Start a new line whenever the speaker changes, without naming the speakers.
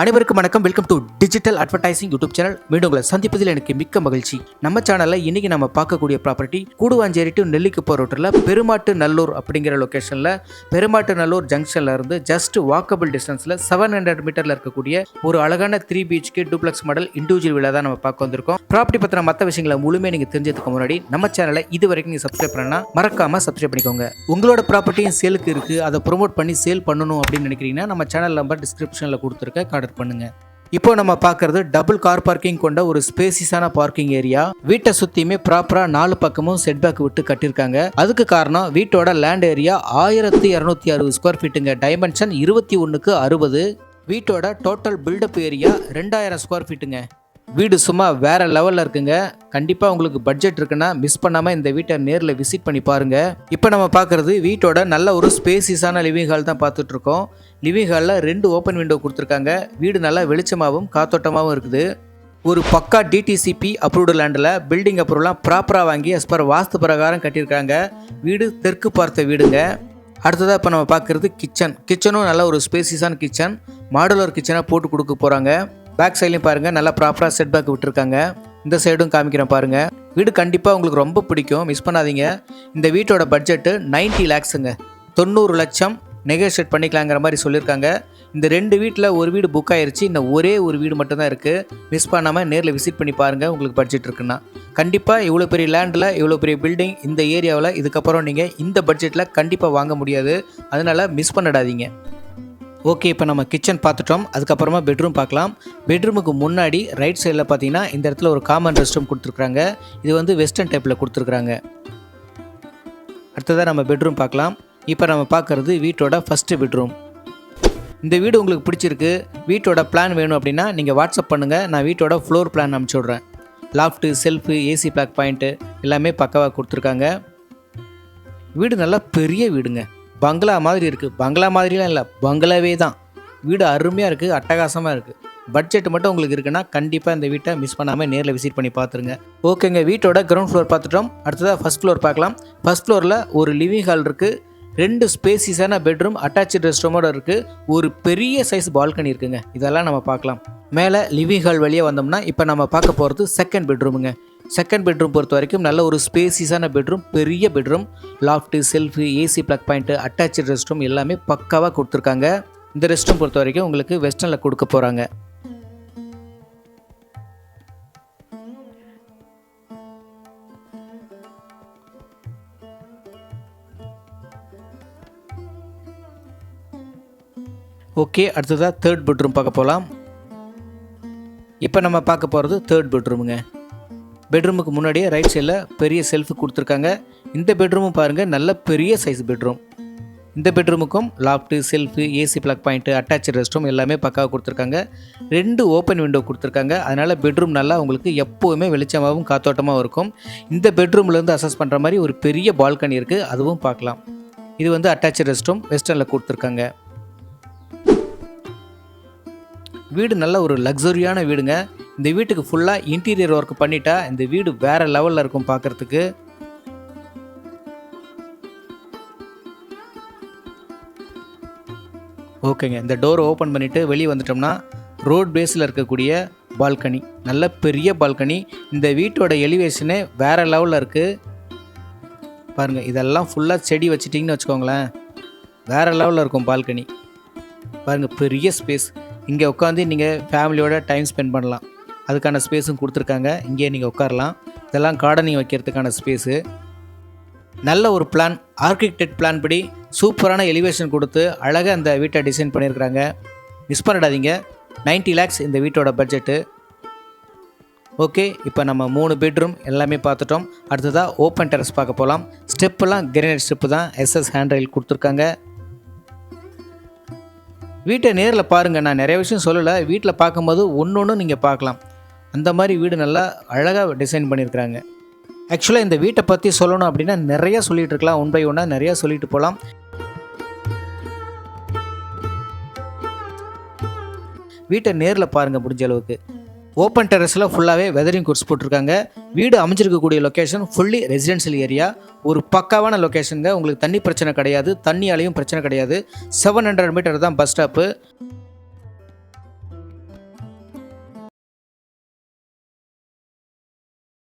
அனைவருக்கும் வணக்கம். Welcome to digital advertising YouTube channel மீண்டும் உங்களை சந்திப்பதில் எனக்கு மிக்க மகிழ்ச்சி. நம்ம சேனலில் இன்னைக்கு நம்ம பார்க்கக்கூடிய ப்ராப்பர்ட்டி கூடுவாஞ்சேரி டு நெல்லிக்குப்போ ரோட்டில் பெருமாட்டு நல்லூர் அப்படிங்கிற லொக்கேஷனில் பெருமாட்டு நல்லூர் ஜங்ஷன்ல இருந்து ஜஸ்ட் வாக்கபிள் டிஸ்டன்ஸில் செவன் ஹண்ட்ரட் மீட்டரில் இருக்கக்கூடிய ஒரு அழகான three BHK duplex model individual villa தான் நம்ம பார்க்க வந்திருக்கோம். ப்ராப்பர்ட்டி பற்றின மற்ற விஷயங்களை முழுமையாக நீங்கள் தெரிஞ்சதுக்கு முன்னாடி நம்ம சேனலை இது வரைக்கும் நீங்கள் சப்ஸ்கிரைப் பண்ணா மறக்காம சப்ஸ்கிரைப் பண்ணிக்கோங்க. உங்களோட ப்ராப்பர்ட்டியும் சேலுக்கு இருக்கு. அதை ப்ரோமோட் பண்ணி சேல் பண்ணணும் அப்படின்னு நினைக்கிறீங்கன்னா நம்ம சேனல் நம்பர் டிஸ்கிரிப்ஷனில் கொடுத்துருக்க ஆர்டர் பண்ணுங்க. இப்போ நம்ம பார்க்கறது டபுள் கார் பார்க்கிங் கொண்ட ஒரு ஸ்பேசிஸான பார்க்கிங் ஏரியா வீட்டை சுற்றியுமே ப்ராப்பராக நாலு பக்கமும் செட்பேக் விட்டு கட்டியிருக்காங்க. அதுக்கு காரணம் வீட்டோட லேண்ட் ஏரியா ஆயிரத்தி இரநூத்தி அறுபது ஸ்கொயர் ஃபீட்டுங்க டைமென்ஷன் இருபத்தி ஒன்றுக்கு அறுபது. வீட்டோட டோட்டல் பில்டப் ஏரியா ரெண்டாயிரம் ஸ்கொயர் ஃபீட்டுங்க வீடு சும்மா வேற லெவலில் இருக்குங்க. கண்டிப்பாக உங்களுக்கு பட்ஜெட் இருக்குன்னா மிஸ் பண்ணாமல் இந்த வீட்டை நேரில் விசிட் பண்ணி பாருங்க. இப்போ நம்ம பார்க்குறது வீட்டோட நல்ல ஒரு ஸ்பேசிஸான லிவிங் ஹால் தான் பார்த்துட்டு இருக்கோம். லிவிங் ஹாலில் ரெண்டு ஓப்பன் விண்டோ கொடுத்துருக்காங்க. வீடு நல்லா வெளிச்சமாகவும் காத்தோட்டமாகவும் இருக்குது. ஒரு பக்கா டிடிசிபி அப்ரூவ்டு லேண்டில் பில்டிங் அப்ரூவ்லாம் ப்ராப்பராக வாங்கி அஸ் பர் வாஸ்து பிரகாரம் கட்டியிருக்காங்க. வீடு தெற்கு பார்த்த வீடுங்க. அடுத்ததாக இப்போ நம்ம பார்க்குறது கிச்சன் கிச்சனும் நல்ல ஒரு ஸ்பேசிஸான கிச்சன் மாடுலர் கிச்சனாக போட்டு கொடுக்க போகிறாங்க பேக் சைட்லையும் பாருங்கள் நல்லா ப்ராப்பராக செட் பேக் விட்டுருக்காங்க. இந்த சைடும் காமிக்கிறேன் பாருங்கள் வீடு கண்டிப்பாக உங்களுக்கு ரொம்ப பிடிக்கும். மிஸ் பண்ணாதீங்க. இந்த வீட்டோட பட்ஜெட்டு 90 லேக்ஸுங்க தொண்ணூறு லட்சம் நெகோஷியேட் பண்ணிக்கலாங்கிற மாதிரி சொல்லியிருக்காங்க இந்த ரெண்டு வீட்டில் ஒரு வீடு புக் ஆயிருச்சு. இந்த ஒரே ஒரு வீடு மட்டும்தான் இருக்குது மிஸ் பண்ணாமல் நேரில் விசிட் பண்ணி பாருங்கள் உங்களுக்கு பட்ஜெட் இருக்குன்னா. கண்டிப்பாக இவ்வளோ பெரிய லேண்டில் இவ்வளோ பெரிய பில்டிங் இந்த ஏரியாவில் இதுக்கப்புறம் நீங்கள் இந்த பட்ஜெட்டில் கண்டிப்பாக வாங்க முடியாது. அதனால் மிஸ் பண்ணிடாதீங்க. ஓகே இப்போ நம்ம கிச்சன் பார்த்துட்டோம். அதுக்கப்புறமா பெட்ரூம் பார்க்கலாம். பெட்ரூமுக்கு முன்னாடி ரைட் சைடில் பார்த்தீங்கன்னா இந்த இடத்துல ஒரு காமன் ரெஸ்ட் ரூம் கொடுத்துருக்குறாங்க. இது வந்து வெஸ்டர்ன் டைப்பில் கொடுத்துருக்குறாங்க. அடுத்ததாக நம்ம பெட்ரூம் பார்க்கலாம். இப்போ நம்ம பார்க்குறது வீட்டோட ஃபஸ்ட்டு பெட்ரூம் இந்த வீடு உங்களுக்கு பிடிச்சிருக்கு. வீட்டோட பிளான் வேணும் அப்படின்னா நீங்கள் வாட்ஸ்அப் பண்ணுங்கள் நான் வீட்டோட ஃப்ளோர் பிளான் அனுப்பிச்சி விட்றேன். Loft shelf AC plug point எல்லாமே பக்காவாக கொடுத்துருக்காங்க. வீடு நல்லா பெரிய வீடுங்க. பங்களா மாதிரி இருக்குது பங்களா மாதிரிலாம் இல்லை. பங்களாவே தான். வீடு அருமையாக இருக்குது அட்டகாசமாக இருக்குது பட்ஜெட் மட்டும் உங்களுக்கு இருக்குன்னா கண்டிப்பாக இந்த வீட்டை மிஸ் பண்ணாமல் நேரில் விசிட் பண்ணி பார்த்துருங்க ஓகேங்க வீட்டோட கிரவுண்ட் ஃப்ளோர் பார்த்துட்டோம். அடுத்ததாக ஃபஸ்ட் ஃப்ளோர் பார்க்கலாம். ஃபஸ்ட் ஃப்ளோரில் ஒரு லிவிங் ஹால் இருக்குது ரெண்டு ஸ்பேசிஸான பெட்ரூம் அட்டாச்சு ரெஸ்ட் ரூமோட இருக்குது ஒரு பெரிய சைஸ் பால்கனி இருக்குங்க. இதெல்லாம் நம்ம பார்க்கலாம். மேலே லிவிங் ஹால் வழியாக வந்தோம்னா இப்போ நம்ம பார்க்க போகிறது செகண்ட் பெட்ரூமுங்க செகண்ட் பெட்ரூம் பொறுத்த வரைக்கும் நல்ல ஒரு ஸ்பேசிஸான பெட்ரூம் பெரிய bedroom loft shelf AC plug point attach rest room எல்லாமே பக்காவாக கொடுத்துருக்காங்க. இந்த ரெஸ்ட் ரூம் பொறுத்த வரைக்கும் உங்களுக்கு வெஸ்டர்னில் கொடுக்க போகிறாங்க ஓகே அடுத்ததாக தேர்ட் பெட்ரூம் பார்க்க போகலாம் இப்போ நம்ம பார்க்க போகிறது தேர்ட் பெட்ரூமுங்க பெட்ரூமுக்கு முன்னாடியே ரைட் சைடில் பெரிய செல்ஃபு கொடுத்துருக்காங்க. இந்த பெட்ரூமும் பாருங்கள் நல்ல பெரிய சைஸ் பெட்ரூம் இந்த பெட்ரூமுக்கும் loft shelf AC plug point attach rest room எல்லாமே பக்காவாக கொடுத்துருக்காங்க. ரெண்டு ஓப்பன் விண்டோ கொடுத்துருக்காங்க. அதனால் பெட்ரூம் நல்லா உங்களுக்கு எப்போவுமே வெளிச்சமாகவும் காத்தோட்டமாகவும் இருக்கும். இந்த பெட்ரூம்லேருந்து அசஸ் பண்ணுற மாதிரி ஒரு பெரிய பால்கனி இருக்குது அதுவும் பார்க்கலாம். இது வந்து அட்டாச் ரெஸ்ட் ரூம் வெஸ்டர்னில் கொடுத்துருக்காங்க. வீடு நல்ல ஒரு லக்ஸரியான வீடுங்க. இந்த வீட்டுக்கு ஃபுல்லாக இன்டீரியர் ஒர்க் பண்ணிட்டா இந்த வீடு வேற லெவலில் இருக்கும் பார்க்கறதுக்கு. ஓகேங்க இந்த டோர் ஓப்பன் பண்ணிவிட்டு வெளியே வந்துட்டோம்னா ரோட் பேஸில் இருக்கக்கூடிய பால்கனி நல்ல பெரிய பால்கனி இந்த வீட்டோட எலிவேஷனே வேற லெவலில் இருக்குது பாருங்கள் இதெல்லாம் ஃபுல்லாக செடி வச்சிட்டிங்கன்னு வச்சுக்கோங்களேன். வேற லெவலில் இருக்கும் பால்கனி பாருங்கள் பெரிய ஸ்பேஸ் இங்கே உட்காந்து நீங்கள் ஃபேமிலியோட டைம் ஸ்பெண்ட் பண்ணலாம். அதுக்கான ஸ்பேஸும் கொடுத்துருக்காங்க. இங்கே நீங்கள் உட்காரலாம். இதெல்லாம் கார்டனிங் வைக்கிறதுக்கான ஸ்பேஸு. நல்ல ஒரு பிளான் ஆர்கிடெக்ட் பிளான் படி சூப்பரான எலிவேஷன் கொடுத்து அழகாக அந்த வீட்டை டிசைன் பண்ணியிருக்கிறாங்க. மிஸ் பண்ணிடாதீங்க. 90 லேக்ஸ் இந்த வீட்டோட பட்ஜெட்டு ஓகே இப்போ நம்ம மூணு பெட்ரூம் எல்லாமே பார்த்துட்டோம். அடுத்ததாக ஓப்பன் டெரஸ் பார்க்க போகலாம் ஸ்டெப்பெல்லாம் கிரேனைட் ஸ்டெப்பு தான். எஸ்எஸ் ஹேண்ட் ரயில் கொடுத்துருக்காங்க. வீட்டை நேரில் பாருங்கள் நான் நிறைய விஷயம் சொல்லலை. வீட்டில் பார்க்கும்போது ஒன்று ஒன்று நீங்கள் பார்க்கலாம். அந்த மாதிரி வீடு நல்லா அழகாக டிசைன் பண்ணியிருக்கிறாங்க. ஆக்சுவலாக இந்த வீட்டை பற்றி சொல்லணும் அப்படின்னா நிறைய சொல்லிகிட்டு இருக்கலாம் ஒன் பை ஒன்னாக நிறையா சொல்லிட்டு போகலாம். வீட்டை நேரில் பாருங்கள் முடிஞ்ச அளவுக்கு. ஓப்பன் டெரஸில் ஃபுல்லாகவே வெதரிங் கோர்ஸ் போட்டிருக்காங்க. வீடு அமைஞ்சிருக்கக்கூடிய லொக்கேஷன் ஃபுல்லி ரெசிடென்ஷியல் ஏரியா ஒரு பக்காவான லொக்கேஷனுங்க உங்களுக்கு தண்ணி பிரச்சனை கிடையாது. தண்ணியாலையும் பிரச்சனை கிடையாது. செவன் ஹண்ட்ரட் மீட்டர் தான் பஸ் ஸ்டாப்பு